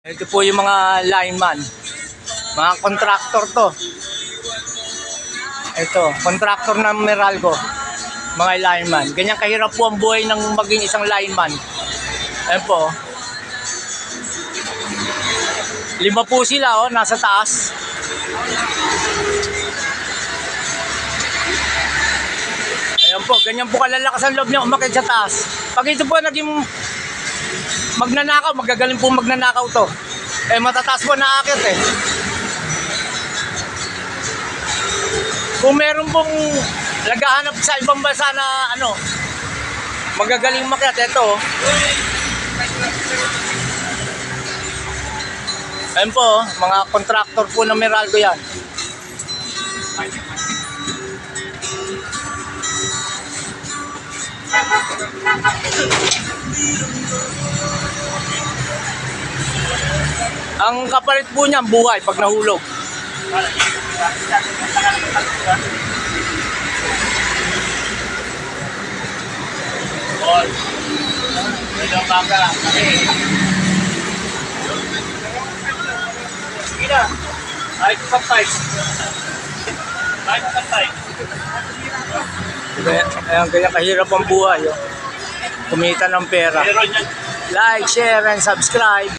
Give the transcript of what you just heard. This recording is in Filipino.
Ito po yung mga lineman. Mga contractor to. Ito, contractor ng Meralco. Mga lineman. Ganyan kahirap po ang buhay ng maging isang lineman. Ayan po. Lima po sila, oh, nasa taas. Ayan po, ganyan po kalalakas ang loob niya umakit sa taas. Pag ito po naging magnanakaw, magagaling po magnanakaw to. Eh, matataas po na akit eh. Kung meron pong naghahanap sa ibang bansa na ano, magagaling makyat, ito. Ayan po, mga contractor po ng Meralco yan. Ang kapalit po niyan, buhay pag nahulog. Kapay. Ay, kapay. Kaya, ayan, kaya kahirap ang buhay. Oh. Kumita ng pera. Like, share, and subscribe.